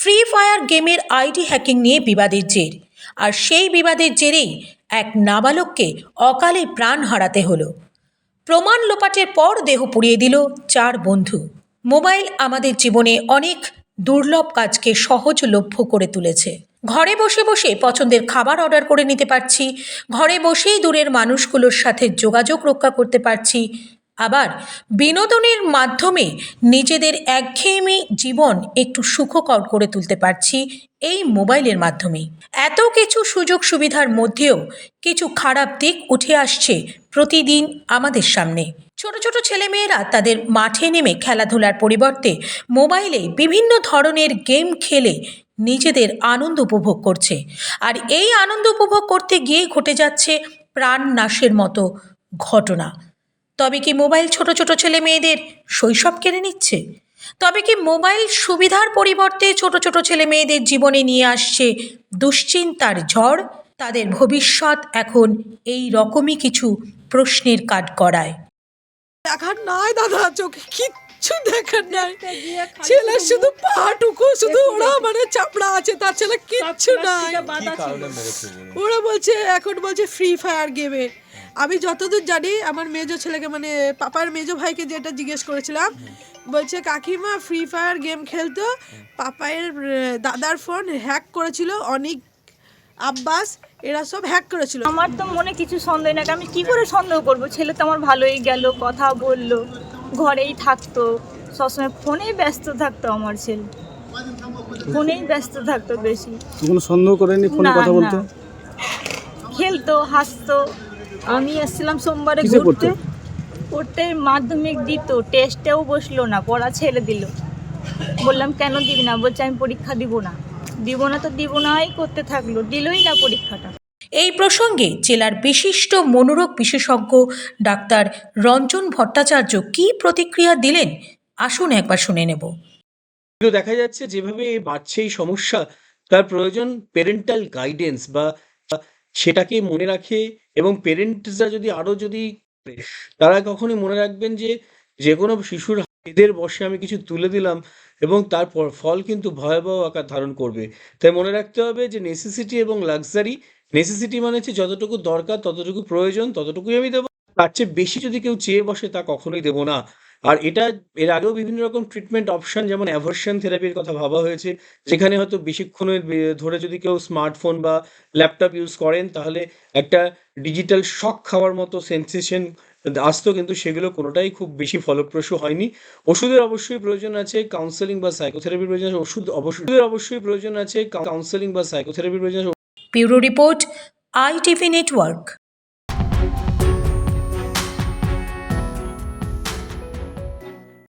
Free fire গেমের ID hacking নিয়ে বিবাদের জের। আর সেই বিবাদের জেরেই এক নাবালককে অকালে প্রাণ হারাতে হলো। প্রমাণ লোপাটের পর দেহ পুড়িয়ে দিল চার বন্ধু। মোবাইল আমাদের জীবনে অনেক দুর্লভ কাজকে সহজলভ্য করে তুলেছে। ঘরে বসে বসে পছন্দের খাবার অর্ডার করে নিতে পারছি। ঘরে বসেই দূরের মানুষগুলোর সাথে যোগাযোগ রক্ষা করতে পারছি। আবার বিনোদনের মাধ্যমে নিজেদের একঘেয়েমি জীবন একটু সুখকর করে তুলতে পারছি এই মোবাইলের মাধ্যমে এত কিছু সুযোগ সুবিধার মধ্যেও কিছু খারাপ দিক উঠে আসছে প্রতিদিন আমাদের সামনে। ছোট ছোট ছেলেমেয়েরা তাদের মাঠে নেমে খেলাধুলার পরিবর্তে মোবাইলে বিভিন্ন ধরনের গেম খেলে নিজেদের আনন্দ উপভোগ করছে। আর এই আনন্দ উপভোগ করতে গিয়ে ঘটে যাচ্ছে প্রাণ নাশের মতো ঘটনা। তবে কি মোবাইল ছোট ছোট ছেলে মেয়েদের শৈশব কেড়ে নিচ্ছে? তবে কি মোবাইল সুবিধার পরিবর্তে ছোট ছোট ছেলে মেয়েদের জীবনে নিয়ে আসছে দুশ্চিন্তার ঝড়? তাদের ভবিষ্যৎ এখন এই রকমই কিছু প্রশ্নের কাঠ করায় দেখার নাই দাদা চোখে কিচ্ছু দেখার নাই। ছেলে শুধু পাটুকু শুধু ওরা মানে চাপড়া আছে তার ছেলে কিচ্ছু নাই। ওরা বলছে এখন বলছে ফ্রি ফায়ার গেমে আমি যতদূর জানি আমার মেজো ছেলেকে মানে পাপার মেজো ভাইকে যেটা জিজ্ঞেস করেছিলাম বলছে কাকিমা ফ্রি ফায়ার গেম খেলতো। পাপায়ের দাদার ফোন হ্যাক করেছিল অনেক আব্বাস এরা সব হ্যাক করেছিল। আমার তো মনে কিছু সন্দেহ না আমি কি করে সন্দেহ করব? ছেলে তো আমার ভালোই গেল কথা বলল ঘরেই থাকতো সবসময় ফোনেই ব্যস্ত থাকতো আমার ছেলে। ফোনেই ব্যস্ত থাকতো বেশি। কোনো সন্দেহ করেনি ফোনে কথা বলতে। খেলতো হাসতো আমি এসেছিলাম সোমবারে ঘুরতে পড়তো? পড়তে মাধ্যমিক দিত টেস্টেও বসল না পড়া ছেড়ে দিল। বললাম কেন দিবি না? বলছে আমি পরীক্ষা দিব না। দিব না তো দিব নাই করতে থাকল দিলই না পরীক্ষাটা। এই প্রসঙ্গে জেলার বিশিষ্ট মনোরোগ বিশেষজ্ঞ ডাক্তার রঞ্জন ভট্টাচার্য কি প্রতিক্রিয়া দিলেন আসুন একবার শুনে নেব। কিন্তু দেখা যাচ্ছে যেভাবে বাড়ছে এই সমস্যা তার প্রয়োজন পেরেন্টাল গাইডেন্স বা সেটাকে মনে রাখে এবং পেরেন্টসরা যদি আরও যদি তারা কখনই মনে রাখবেন যে যে কোনো শিশুর এদের বসে আমি কিছু তুলে দিলাম এবং তারপর ফল কিন্তু ভয়াবহ আকার ধারণ করবে। তাই মনে রাখতে হবে যে নেসেসিটি এবং লাক্সারি নেসেসিটি মানে হচ্ছে যতটুকু দরকার ততটুকু প্রয়োজন ততটুকুই আমি দেবো। তার চেয়ে বেশি যদি কেউ চেয়ে বসে তা কখনোই দেবো না। আর এটা, এর আগেও বিভিন্ন রকম ট্রিটমেন্ট অপশন যেমন অ্যাভার্শন থেরাপির কথা ভাবা হয়েছে। যেখানে হয়তো বেশিক্ষণের ধরে যদি কেউ স্মার্টফোন বা ল্যাপটপ ইউজ করেন, তাহলে একটা ডিজিটাল শক খাওয়ার মতো সেন্সেশন আসতো, কিন্তু সেগুলো কোনোটাই খুব বেশি ফলপ্রসূ হয়নি। ওষুধের অবশ্যই প্রয়োজন আছে কাউন্সেলিং বা সাইকোথেরাপির প্রয়োজন আছে, ওষুধ অবশ্যই অবশ্যই প্রয়োজন আছে কাউন্সেলিং বা সাইকোথেরাপির প্রয়োজন আছে। Bureau report, ITV network.